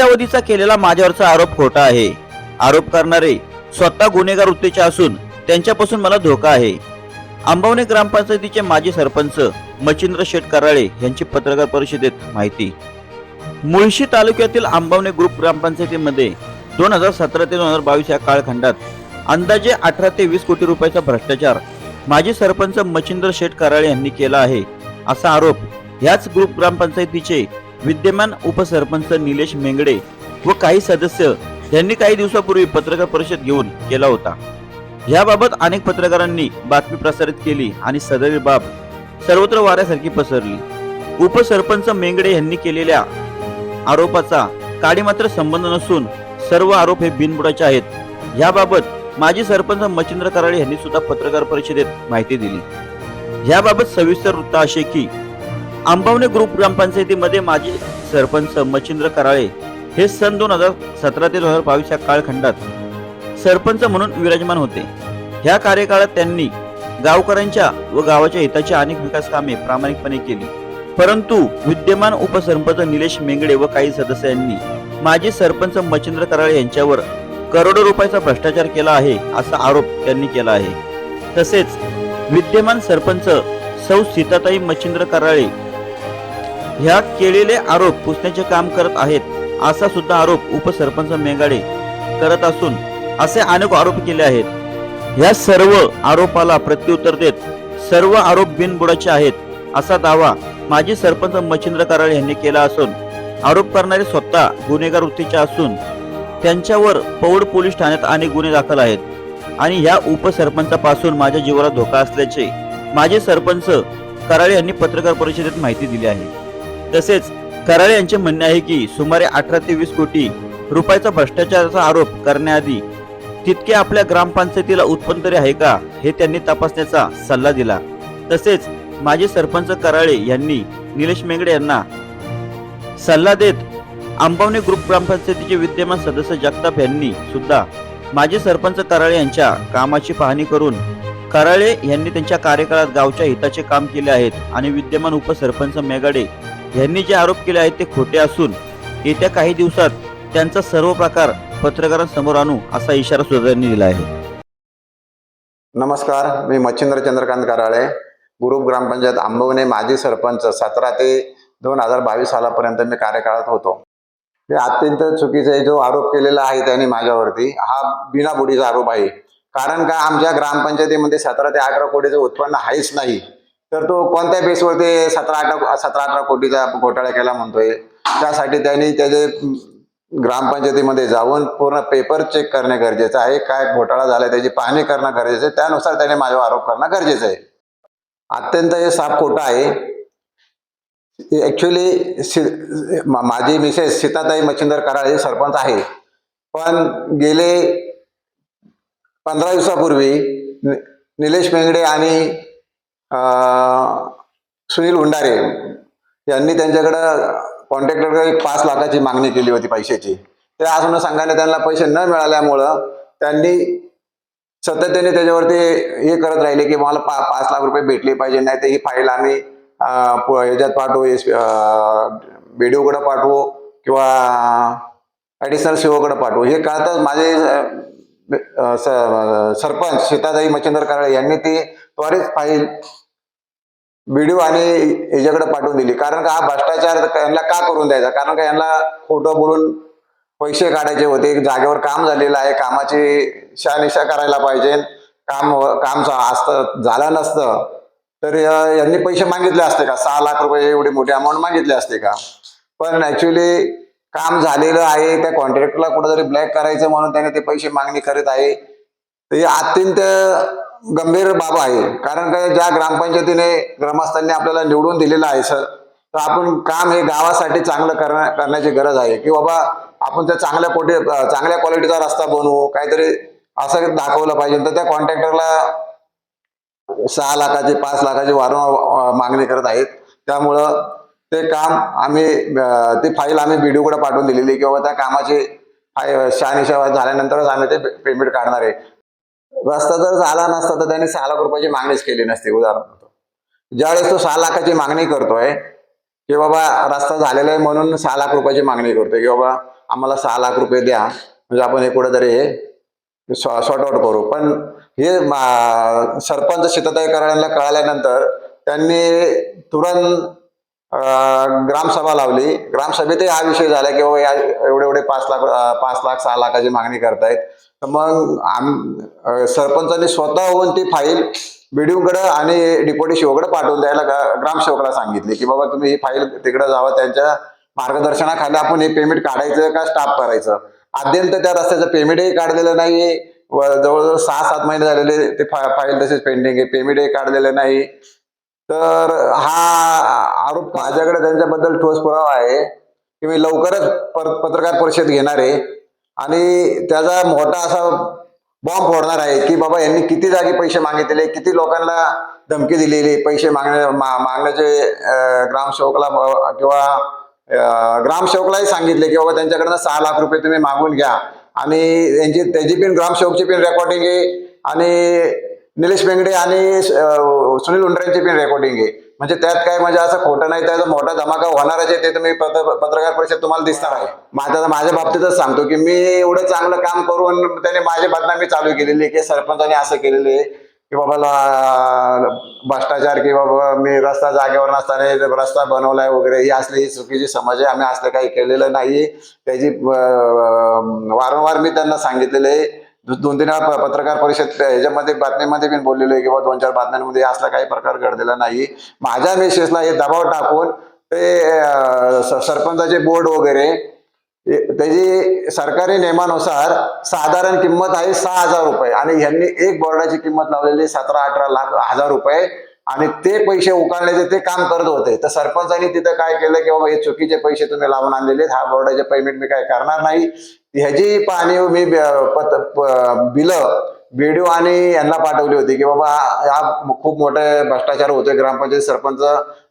कोट्यावधीचा केलेला माझ्यावरचा आरोप खोटा आहे. आरोप करणारे स्वतः गुन्हेगार वृत्तीचे असून त्यांच्यापासून मला धोका आहे. आंबवणे ग्रामपंचायतीचे माजी सरपंच मच्छिंद्र शेठ कराळे यांची पत्रकार परिषदेत माहिती. मुळशी तालुक्यातील आंबवणे ग्रुप ग्रामपंचायतीमध्ये दोन हजार सतरा ते दोन हजार बावीस या काळखंडात अंदाजे अठरा ते वीस कोटी रुपयाचा भ्रष्टाचार माजी सरपंच मच्छिंद्र शेठ कराळे यांनी केला आहे असा आरोप ह्याच ग्रुप ग्रामपंचायतीचे विद्यमान उपसरपंच निलेश मेंगडे व काही सदस्य यांनी काही दिवसापूर्वी पत्रकार परिषद घेऊन केला होता. याबाबत अनेक पत्रकारांनी बातमी प्रसारित केली आणि सदरी बाब सर्वत्र वाऱ्यासारखी पसरली. उपसरपंच मेंगडे यांनी केलेल्या आरोपाचा काडी मात्र संबंध नसून सर्व आरोप हे बिनबुडाचे आहेत. याबाबत माजी सरपंच मच्छिंद्र कराळे यांनी सुद्धा पत्रकार परिषदेत माहिती दिली. याबाबत सविस्तर वृत्त असे की आंबवणे ग्रुप ग्रामपंचायतीमध्ये माजी सरपंच मच्छिंद्र कराळे हे सन दोन हजार सतरा ते दोन हजार बावीस या काळखंडात सरपंच म्हणून विराजमान होते. ह्या कार्यकाळात त्यांनी गावकऱ्यांच्या व गावाच्या हिताची अनेक विकास कामे प्रामाणिकपणे केली. परंतु विद्यमान उपसरपंच निलेश मेंगडे व काही सदस्यांनी माजी सरपंच मच्छिंद्र कराळे यांच्यावर करोडो रुपयाचा भ्रष्टाचार केला आहे असा आरोप त्यांनी केला आहे. तसेच विद्यमान सरपंच सौ सीताताई मच्छिंद्र कराळे ह्या केलेले आरोप पुसण्याचे काम करत आहेत असा सुद्धा आरोप उपसरपंच मेंगाडे करत असून असे अनेक आरोप केले आहेत. या सर्व आरोपाला प्रत्युत्तर देत सर्व आरोप बिनबुडाचे आहेत असा दावा माजी सरपंच मच्छिंद्र कराळे यांनी केला असून आरोप करणारे स्वतः गुन्हेगार वृत्तीचे असून त्यांच्यावर पौड पोलीस ठाण्यात अनेक गुन्हे दाखल आहेत. आणि या उपसरपंचापासून माझ्या जीवाला धोका असल्याचे माजी सरपंच कराळे यांनी पत्रकार परिषदेत माहिती दिली आहे. तसेच कराळे यांचे म्हणणे आहे की सुमारे अठरा ते वीस कोटी रुपयाचा भ्रष्टाचाराचा आरोप करण्याआधी तितके आपल्या ग्रामपंचायतीला उत्पन्न तरी आहे का हे त्यांनी तपासण्याचा सल्ला दिला. तसेच माजी सरपंच कराळे यांनी निलेश मेंगडे यांना सल्ला देत आंबवणे ग्रुप ग्रामपंचायतीचे विद्यमान सदस्य जगताप यांनी सुद्धा माजी सरपंच कराळे यांच्या कामाची पाहणी करून कराळे यांनी त्यांच्या कार्यकाळात गावच्या हिताचे काम केले आहेत आणि विद्यमान उपसरपंच मेगाडे यांनी जे आरोप केले आहेत ते खोटे असून येत्या काही दिवसात त्यांचा सर्व प्रकार पत्रकारांसमोर आणू असा इशारा सुद्धा दिला आहे. नमस्कार मी मच्छिंद्र चंद्रकांत कराळे गुरुप ग्रामपंचायत आंबवणे माजी सरपंच सतरा ते दोन हजार बावीस सालापर्यंत मी कार्यकाळात होतो. हे अत्यंत चुकीचा जो आरोप केलेला आहे त्यांनी माझ्यावरती हा बिनाबुडीचा आरोप आहे. कारण का आमच्या ग्रामपंचायतीमध्ये सतरा ते अठरा कोटीचं उत्पन्न आहेच नाही. तर तो कोणत्या बेसवरती सतरा अठरा सतरा अठरा कोटीचा घोटाळा केला म्हणतोय? त्यासाठी त्यांनी त्याचे ग्रामपंचायतीमध्ये जाऊन पूर्ण पेपर चेक करणे गरजेचं आहे. काय घोटाळा झाला त्याची पाहणी करणं गरजेचं आहे. त्यानुसार त्याने माझ्यावर आरोप करणं गरजेचं आहे. अत्यंत हे साप खोटं आहे. ऍक्च्युली माझी मिसेस सीताताई मच्छिंदर कराळ हे सरपंच आहे. पण गेले पंधरा दिवसापूर्वी नि- निलेश मेंगडे आणि सुनील हुंडारे यांनी त्यांच्याकडं कॉन्ट्रॅक्टरकडे एक पाच लाखाची मागणी केली होती पैशाची. ते म्हणून सांगायला त्यांना पैसे न मिळाल्यामुळं त्यांनी सातत्याने त्याच्यावरती हे करत राहिले की मला पा पाच लाख रुपये भेटले पाहिजे नाही तर ही फाईल आम्ही याच्यात ह्याच्यात पाठवू एस बीडीओकडे पाठवू किंवा ॲडिशनल सीओकडे पाठवू. हे कळताच माझे सरपंच सीताताई मच्छिंदर कराळे यांनी ती त्वरित फाईल व्हिडिओ आणि याच्याकडे पाठवून दिली. कारण का हा भ्रष्टाचार यांना का करून द्यायचा? कारण का यांना खोटं बोलून पैसे काढायचे होते. जागेवर काम झालेलं आहे. कामाची शानिशा करायला पाहिजे. काम काम असतं झालं नसतं. तर यांनी पैसे मागितले असते का? सहा लाख रुपये एवढी मोठी अमाऊंट मागितली असते का? पण ऍक्च्युली काम झालेलं आहे. त्या कॉन्ट्रॅक्टरला कुठेतरी ब्लॅक करायचं म्हणून त्याने ते पैसे मागणी करत आहे. ते हे अत्यंत गंभीर बाब आहे. कारण का ज्या ग्रामपंचायतीने ग्रामस्थांनी आपल्याला निवडून दिलेलं आहे सर तर आपण काम हे गावासाठी चांगलं करण्या करण्याची गरज आहे. की बाबा आपण त्या चांगल्या कोटी चांगल्या क्वालिटीचा रस्ता बनवू काहीतरी असं दाखवलं पाहिजे. तर त्या कॉन्ट्रॅक्टरला सहा लाखाची पाच लाखाची वारंवार मागणी करत आहेत. त्यामुळं ते काम आम्ही ती फाईल आम्ही बीडीओकडे पाठवून दिलेली की बाबा त्या कामाची शहानिशा झाल्यानंतरच आम्ही ते पेमेंट काढणार आहे. रस्ता जर झाला नसता तर त्यांनी सहा लाख रुपयाची मागणीच केली नसती उदाहरणार्थ. ज्यावेळेस तो सहा लाखाची मागणी करतोय की बाबा रस्ता झालेला आहे म्हणून सहा लाख रुपयाची मागणी करतोय की बाबा आम्हाला सहा लाख रुपये द्या म्हणजे आपण हे कुठेतरी हे सॉर्ट आउट करू. पण हे सरपंच शेतताई कराड्यांना कळाल्यानंतर त्यांनी तुरंत ग्रामसभा लावली. ग्रामसभेतही हा विषय झाला की बाबा या एवढे एवढे पाच लाख पाच लाख सहा लाखाची मागणी करतायत. तर मग आम सरपंचांनी स्वतः होऊन ती फाईल बीडीओकडं आणि डिप्युटी शिवकडे पाठवून द्यायला ग्रामसेवकाला सांगितले की बाबा तुम्ही ही फाईल तिकडे जावा त्यांच्या मार्गदर्शनाखाली आपण हे पेमेंट काढायचं का स्टाफ करायचं? अद्यंत त्या रस्त्याचं पेमेंटही काढलेलं नाही जवळजवळ सहा सात महिने झालेले ते फाईल तसेच पेंडिंग आहे. पेमेंटही काढलेलं नाही. तर हा आरोप माझ्याकडे त्यांच्याबद्दल ठोस पुरावा आहे की मी लवकरच पत्रकार परिषद घेणार आहे. आणि त्याचा मोठा असा बॉम्ब फोडणार आहे की बाबा यांनी किती जागी पैसे मागितलेले किती लोकांना धमकी दिलेली पैसे मागण्या मा- मागण्याचे ग्रामसेवकला ब- किंवा ग्रामसेवकलाही सांगितले की बाबा त्यांच्याकडनं सहा लाख रुपये तुम्ही मागून घ्या. आणि त्यांची त्याची पण ग्रामसेवकची पण रेकॉर्डिंग आहे. आणि निलेश बेंगडे आणि सुनील उंडरेंची पण रेकॉर्डिंग आहे. म्हणजे त्यात काय म्हणजे असं खोटं नाही त्याचा मोठा धमाका होणारच आहे ते तुम्ही पत्र- पत्रकार परिषद तुम्हाला दिसणार आहे. माझ्या माझ्या बाबतीतच सांगतो की मी एवढं चांगलं काम करून त्याने माझी बदनामी चालू केलेली आहे की सरपंचाने असं केलेलं आहे की बाबा भ्रष्टाचार की बाबा मी रस्ता जागेवर नसताना रस्ता बनवलाय वगैरे ही असली ही चुकीची समज आहे आम्ही असलं काही केलेलं नाही. त्याची वारंवार मी त्यांना सांगितलेलं आहे दोन तीन पत्रकार परिषद ह्याच्यामध्ये बातमीमध्ये मी बोललेलो आहे किंवा दोन चार बातम्यांमध्ये असला काही प्रकार घडलेला नाही. माझ्या मेसेजला हे दबाव टाकून ते सरपंचाचे बोर्ड वगैरे त्याची सरकारी नियमानुसार साधारण किंमत आहे सहा हजार रुपये. आणि ह्यांनी एक बोर्डाची किंमत लावलेली सतरा अठरा लाख हजार रुपये. आणि ते पैसे उकाळण्याचे ते काम करत होते. तर सरपंचांनी तिथं काय केलं की बाबा हे चुकीचे पैसे तुम्ही लावून आणलेले हा बोर्डाचे पेमेंट मी काय करणार नाही. ह्याची पाहणी मी बिल बीडीओ आणि यांना पाठवली होती की बाबा हा खूप मोठे भ्रष्टाचार होतोय ग्रामपंचायत सरपंच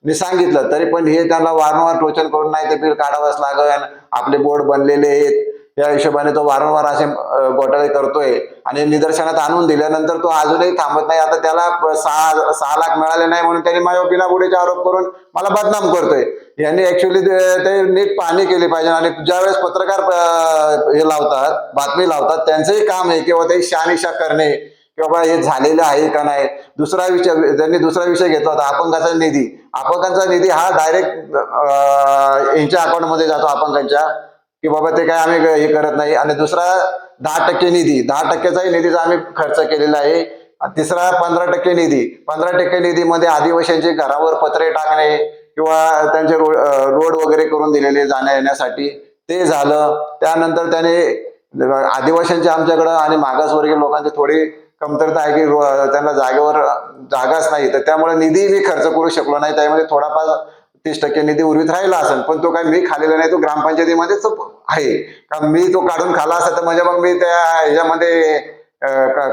मी सांगितलं तरी पण हे त्यांना वारंवार टोचन करून नाही ते बिल काढावंच लागेल आपले बोर्ड बनलेले आहेत. या हिशोबाने तो वारंवार असे घोटाळे करतोय आणि निदर्शनात आणून दिल्यानंतर तो अजूनही थांबत नाही. आता त्याला सहा सहा लाख मिळाले नाही म्हणून त्यांनी माझ्या बिनाबुडीचे आरोप करून मला बदनाम करतोय. यांनी ऍक्च्युली ते नीट पाहणी केली पाहिजे. आणि ज्यावेळेस पत्रकार हे लावतात बातमी लावतात त्यांचंही काम आहे किंवा ते शहानिशा करणे किंवा हे झालेलं आहे का नाही? दुसरा विषय त्यांनी दुसरा विषय घेतला होता अपंगाचा निधी. अपंगांचा निधी हा डायरेक्ट यांच्या अकाउंटमध्ये जातो अपंगांच्या की बाबा ते काय आम्ही हे करत नाही. आणि दुसरा दहा टक्के निधी दहा टक्क्याचाही निधीचा आम्ही खर्च केलेला आहे. तिसरा पंधरा टक्के निधी पंधरा टक्के निधीमध्ये आदिवासींचे घरावर पत्रे टाकणे किंवा त्यांचे रोड रोड वगैरे करून दिलेले जाण्या येण्यासाठी ते झालं. त्यानंतर त्याने आदिवासींच्या आमच्याकडं आणि मागासवर्गीय लोकांची थोडी कमतरता आहे की त्यांना जागेवर जागाच नाही. तर त्यामुळे निधी मी खर्च करू शकलो नाही. त्यामध्ये थोडाफार तीस टक्के निधी उर्वीत राहिला असेल पण तो काय मी खालेला नाही. तो ग्रामपंचायतीमध्येच आहे. कारण मी तो काढून खाला असेल तर म्हणजे मग मी त्या ह्याच्यामध्ये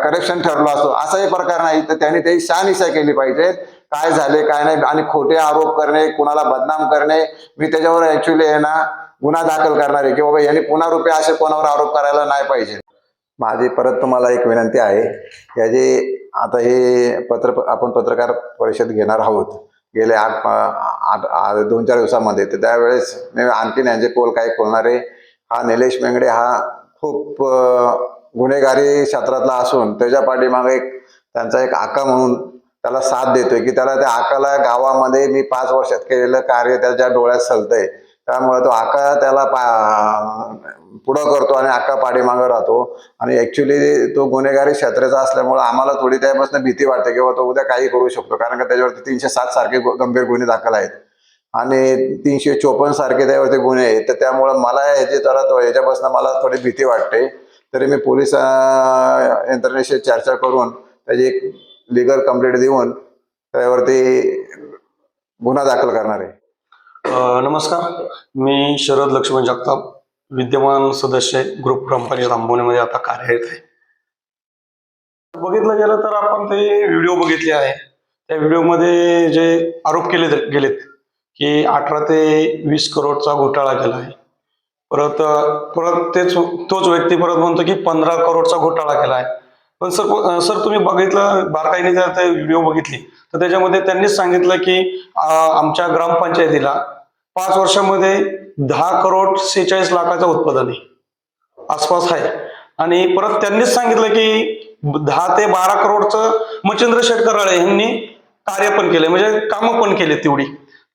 करप्शन ठरलो असतो. असाही प्रकार नाही. तर त्यांनी त्याची शहानिशा केली पाहिजे. काय झाले काय नाही आणि खोटे आरोप करणे कुणाला बदनाम करणे मी त्याच्यावर ऍक्च्युली आहे ना गुन्हा दाखल करणार आहे. की बाबा यांनी पुन्हा रुपये असे कोणावर आरोप करायला नाही पाहिजे. माझी परत तुम्हाला एक विनंती आहे. याची आता हे पत्र आपण पत्रकार परिषद घेणार आहोत गेले आठ आठ दोन चार दिवसामध्ये तर त्यावेळेस मी आणखीन यांचे पोल काय खोलणार आहे. हा निलेश मेंगडे हा खूप गुन्हेगारी क्षेत्रातला असून त्याच्या पाठीमागे एक त्यांचा एक आका म्हणून त्याला साथ देतोय की त्याला त्या आकाला गावामध्ये मी पाच वर्षात केलेलं कार्य त्याच्या डोळ्यात सलतंय. त्यामुळे तो आका त्याला पा पुढं करतो आणि आका पाठीमागं राहतो. आणि ऍक्च्युली तो गुन्हेगारी क्षेत्राचा असल्यामुळे आम्हाला थोडी त्यापासून भीती वाटते किंवा तो उद्या काही करू शकतो. कारण का त्याच्यावरती तीनशे सात सारखे गंभीर गुन्हे दाखल आहेत. आणि तीनशे चोपन्न सारखे त्यावरती गुन्हे आहेत. तर त्यामुळं मला याची जरा याच्यापासून मला थोडी भीती वाटते. तरी मी पोलीस यंत्रणेशी चर्चा करून त्याची एक लिगल कंप्लेंट देऊन त्यावरती गुन्हा दाखल करणार आहे. नमस्कार. मी शरद लक्ष्मण जगताप विद्यमान सदस्य ग्रुप कंपनी आंबवणीमध्ये आता कार्यरत आहे. बघितलं गेलं तर आपण ते व्हिडिओ बघितले आहे. त्या व्हिडिओमध्ये जे आरोप केले गेलेत की अठरा ते वीस करोडचा घोटाळा केला आहे. परत परत तेच तोच व्यक्ती परत म्हणतो की पंधरा करोडचा घोटाळा केला आहे. पण सर सर तुम्ही बघितलं बारकाईने जर ते व्हिडिओ बघितली तर त्याच्यामध्ये त्यांनीच सांगितलं की आमच्या ग्रामपंचायतीला पाच वर्षामध्ये दहा करोड सेहेचाळीस लाखाचं उत्पादन आहे. आसपास आहे. आणि परत त्यांनीच सांगितलं की दहा ते बारा करोडचं मच्छिंद्र शेटकराळे यांनी कार्य पण केले म्हणजे कामं पण केले तेवढी.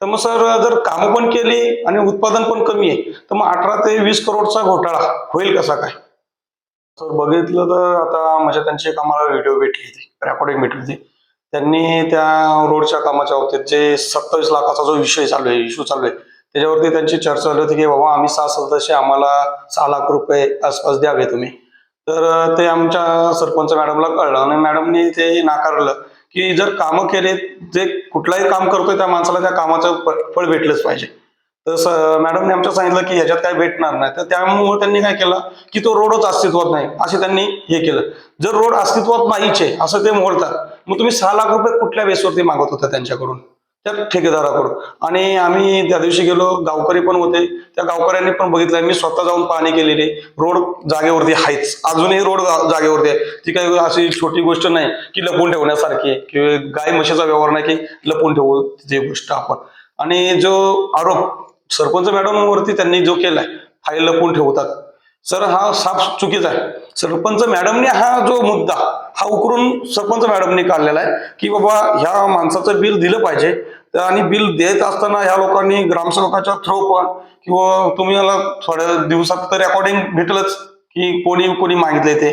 तर मग सर जर कामं पण केली आणि उत्पादन पण कमी आहे तर मग अठरा ते वीस करोडचा घोटाळा होईल कसा काय? सर बघितलं तर आता म्हणजे त्यांची एक आम्हाला व्हिडिओ भेटली होती रेकॉर्डिंग भेटली होती. त्यांनी त्या रोडच्या कामाच्या बाबतीत जे सत्तावीस लाखाचा जो विषय चालू आहे इश्यू चालू आहे त्याच्यावरती त्यांची चर्चा झाली होती की बाबा आम्ही सहा सदस्य आम्हाला सहा लाख रुपये आसपास द्यावे तुम्ही. तर ते आमच्या सरपंच मॅडमला कळलं आणि मॅडमनी ते नाकारलं की जर कामं केले जे कुठलाही काम करतोय त्या माणसाला त्या कामाचं फळ भेटलंच पाहिजे. तर मॅडमने आमच्या सांगितलं की ह्याच्यात काय भेटणार नाही. तर त्यामुळे त्यांनी काय केलं की तो रोडच अस्तित्वात नाही. असे त्यांनी हे केलं. जर रोड अस्तित्वात नाहीच आहे असं ते मोडतात मग तुम्ही सहा लाख रुपये कुठल्या बेसवरती मागत होता त्यांच्याकडून? त्या ठेकेदाराकडून. आणि आम्ही त्या दिवशी गेलो गावकरी पण होते. त्या गावकऱ्यांनी पण बघितलं मी स्वतः जाऊन पाहणी केलेली. रोड जागेवरती आहेच. अजूनही रोड जागेवरती आहे. ती काही अशी छोटी गोष्ट नाही की लपवून ठेवण्यासारखी आहे. किंवा गाय म्हशीचा व्यवहार नाही की लपून ठेवू ती गोष्ट आपण. आणि जो आरोप सरपंच मॅडमवरती त्यांनी जो केलाय फाईल लपवून ठेवतात. सर हा साफ चुकीचा आहे. सरपंच मॅडमने हा जो मुद्दा हा उकरून सरपंच मॅडमने काढलेला आहे की बाबा ह्या माणसाचं बिल दिलं पाहिजे आणि बिल देत असताना ह्या लोकांनी ग्रामसेवकाच्या थ्रो पण किंवा तुम्ही थोड्या दिवसात तर रेकॉर्डिंग भेटलंच की कोणी कोणी मागितले ते.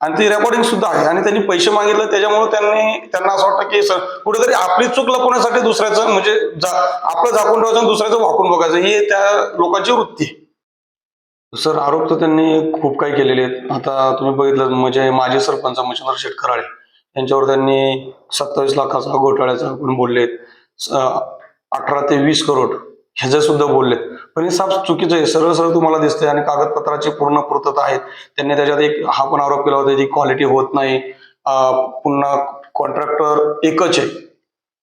आणि ती रेकॉर्डिंग सुद्धा आहे. आणि त्यांनी पैसे मागितले त्याच्यामुळे त्यांनी त्यांना असं वाटतं की सर कुठेतरी आपली चूक लपवण्यासाठी दुसऱ्याचं म्हणजे आपलं झाकून ठेवायचं आणि दुसऱ्याचं वाकून बघायचं ही त्या लोकांची वृत्ती आहे. सर आरोप तर त्यांनी खूप काही केलेले आहेत. आता तुम्ही बघितलं म्हणजे माजी सरपंच मच्छिंद्र शेटकराळे यांच्यावर त्यांनी सत्तावीस लाखाचा घोटाळ्याचा आपण बोललेत. अठरा ते वीस करोड ह्याचं सुद्धा बोललेत. पण हे साफ चुकीचं आहे. सरळ सरळ तुम्हाला दिसतंय आणि कागदपत्राची पूर्ण पूर्तता आहेत त्यांनी त्याच्यात एक हा पण आरोप केला होता जी क्वालिटी होत नाही. पुन्हा कॉन्ट्रॅक्टर एकच आहे.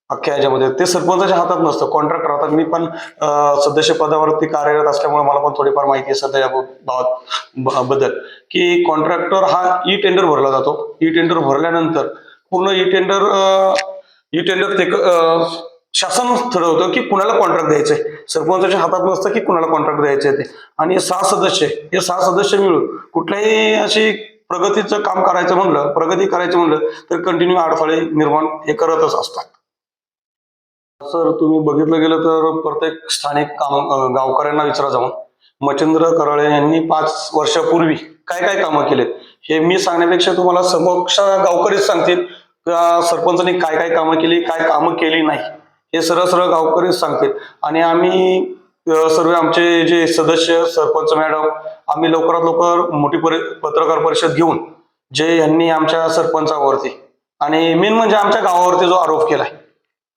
अख्ख्या याच्यामध्ये ते सरपंचाच्या हातात नसतं. कॉन्ट्रॅक्टर हातात मी पण सदस्य पदावरती कार्यरत असल्यामुळे मला पण थोडीफार माहिती आहे सध्या बाबत बद्दल. की कॉन्ट्रॅक्टर हा ई टेंडर भरला जातो. ई टेंडर भरल्यानंतर पूर्ण ई टेंडर ई टेंडर ते शासन ठरवतं की कुणाला कॉन्ट्रॅक्ट द्यायचंय? सरपंचाच्या हातात नसतं की कुणाला कॉन्ट्रॅक्ट द्यायचे ते. आणि सहा सदस्य हे सहा सदस्य मिळून कुठल्याही अशी प्रगतीचं काम करायचं म्हणलं प्रगती करायचं म्हणलं तर कंटिन्यू अडथळे निर्माण हे करतच असतात. सर तुम्ही बघितलं गेलं तर प्रत्येक स्थानिक काम गावकऱ्यांना विचारा जाऊन. मच्छिंद्र कराळे यांनी पाच वर्षापूर्वी काय काय कामं केलेत? हे मी सांगण्यापेक्षा तुम्हाला समक्ष गावकरीच सांगतील का सरपंचांनी काय काय कामं केली काय कामं केली नाही? हे सरळ सरळ गावकरीच सांगतील. आणि आम्ही सर्व आमचे जे सदस्य सरपंच मॅडम आम्ही लवकरात लवकर मोठी परि पत्रकार परिषद घेऊन जे यांनी आमच्या सरपंचावरती आणि मेन म्हणजे आमच्या गावावरती जो आरोप केलाय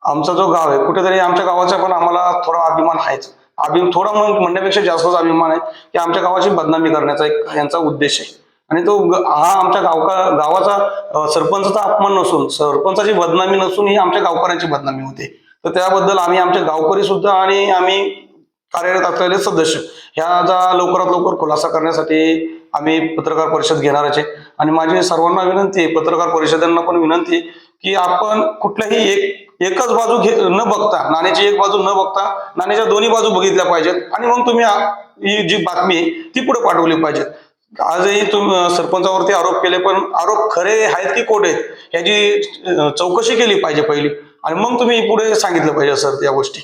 आमचा जो गाव आहे कुठेतरी आमच्या गावाचा पण आम्हाला थोडा अभिमान आहेच. अभिमान थोडा म्हणण्यापेक्षा जास्तच अभिमान आहे की आमच्या गावाची बदनामी करण्याचा एक यांचा उद्देश आहे. आणि तो हा आमच्या गावका गावाचा सरपंचाचा अपमान नसून सरपंचाची बदनामी नसून ही आमच्या गावकऱ्यांची बदनामी होते. तर त्याबद्दल आम्ही आमचे गावकरी सुद्धा आणि आम्ही कार्यरत असलेले सदस्य ह्याचा लवकरात लवकर खुलासा करण्यासाठी आम्ही पत्रकार परिषद घेणारच आहे. आणि माझी सर्वांना विनंती आहे पत्रकार परिषदांना पण विनंती की आपण कुठल्याही एक एकच बाजू घे न बघता नाण्याची एक बाजू न बघता नाण्याच्या दोन्ही बाजू बघितल्या पाहिजेत. आणि मग तुम्ही ही जी बातमी आहे ती पुढे पाठवली पाहिजेत. आजही तुम्ही सरपंचावरती आरोप केले पण आरोप खरे आहेत की कोठे ह्याची चौकशी केली पाहिजे पहिली. आणि मग तुम्ही पुढे सांगितलं पाहिजे सर त्या गोष्टी.